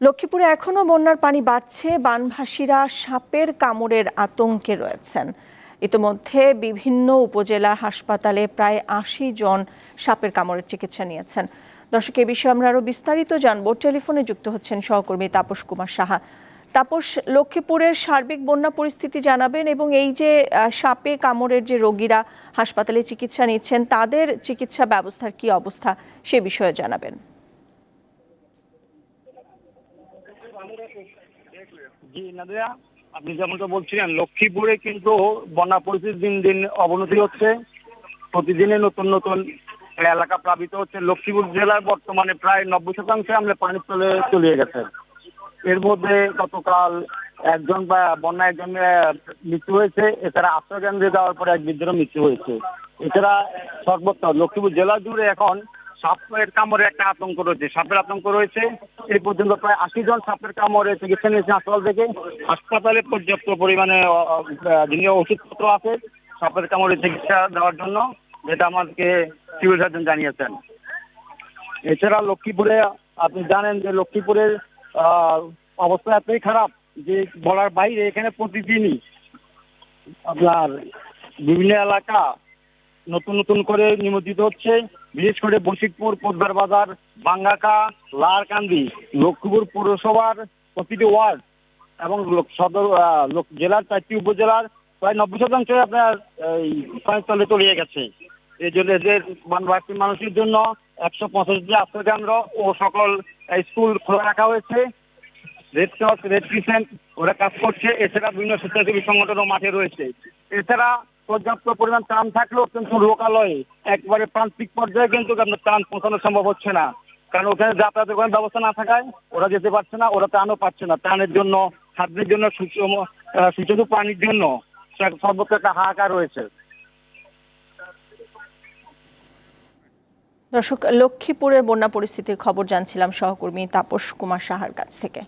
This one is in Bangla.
লক্ষ্মীপুরে এখনও বন্যার পানি বাড়ছে। বানভাসীরা সাপের কামড়ের আতঙ্কে রয়েছেন। ইতোমধ্যে বিভিন্ন উপজেলা হাসপাতালে প্রায় আশি জন সাপের কামড়ের চিকিৎসা নিয়েছেন। দর্শক, এ বিষয়ে আমরা আরও বিস্তারিত জানব। টেলিফোনে যুক্ত হচ্ছেন সহকর্মী তাপস কুমার সাহা। তাপস, লক্ষ্মীপুরের সার্বিক বন্যা পরিস্থিতি জানাবেন এবং এই যে সাপে কামড়ের যে রোগীরা হাসপাতালে চিকিৎসা নিচ্ছেন, তাদের চিকিৎসা ব্যবস্থার কি অবস্থা সে বিষয়ে জানাবেন। জি, নাদিয়া, আপনি যেমনটা বলছিলেন, লক্ষ্মীপুরে কিন্তু বন্যা পরিস্থিতি দিন দিন অবনতি হচ্ছে। প্রতিদিনে নতুন নতুন এলাকা প্লাবিত হচ্ছে। লক্ষ্মীপুর জেলার বর্তমানে প্রায় নব্বই শতাংশে আমরা পানির তলে চলে গেছে। এর মধ্যে গতকাল একজন বা বন্যা একজন মৃত্যু হয়েছে। এছাড়া আশ্রয় কেন্দ্রে যাওয়ার পরে এক বৃদ্ধেরও মৃত্যু হয়েছে। এছাড়া সর্বত্র লক্ষ্মীপুর জেলা জুড়ে এখন সাপের কামড়ে একটা আতঙ্ক রয়েছে। সাপের আতঙ্ক রয়েছে। এই পর্যন্ত প্রায় আশি জন সাপের কামড়ে চিকিৎসা নিয়েছে হাসপাতাল থেকে। হাসপাতালে পর্যাপ্ত পরিমাণে যিনি ওষুধপত্র আছে সাপের কামড়ে চিকিৎসা দেওয়ার জন্য, যেটা আমাদেরকে সিভিল সার্জন জানিয়েছেন। এছাড়া লক্ষ্মীপুরে, আপনি জানেন যে লক্ষ্মীপুরের অবস্থা এতই খারাপ যে বলার বাইরে এখানে প্রতিদিনই আপনার বিভিন্ন এলাকা নতুন নতুন করে নিমজ্জিত হচ্ছে। বিশেষ করে বশিকপুর, পোদ্দার বাজার, বাঙ্গাকা লারকান্দি লক্ষ্মীপুর পৌরসভার প্রতিটি ওয়ার্ড এবং সদর জেলার চারটি উপজেলার প্রায় নব্বই শতাংশ আপনার, এই পানির তলিয়ে গেছে। এই জন্য এদের বানবাসী মানুষের জন্য একশো পঁচাশটি আশ্রয় কেন্দ্র ও সকল স্কুল খোলা রাখা হয়েছে। রেড ক্রস রেড ক্রিসেন্ট ওরা কাজ করছে। এছাড়া বিভিন্ন স্বেচ্ছাসেবী সংগঠনও মাঠে রয়েছে। এছাড়া পর্যাপ্ত পরিমাণ ত্রাণ থাকলেও কিন্তু লোকালয়ে একবারে প্রান্তিক পর্যায়ে কিন্তু আপনার ত্রাণ পৌঁছানো সম্ভব হচ্ছে না। কারণ ওখানে যাতায়াতের কোনো ব্যবস্থা না থাকায় ওরা যেতে পারছে না ওরা ত্রাণও পাচ্ছে না। ত্রাণের জন্য খাদ্যের জন্য সুষম আহ, পানির জন্য সর্বত্র একটা হাহাকার রয়েছে। দর্শক লক্ষ্মীপুরের বন্যা পরিস্থিতির খবর জানছিলাম সহকর্মী তাপস কুমার সাহার কাছ থেকে।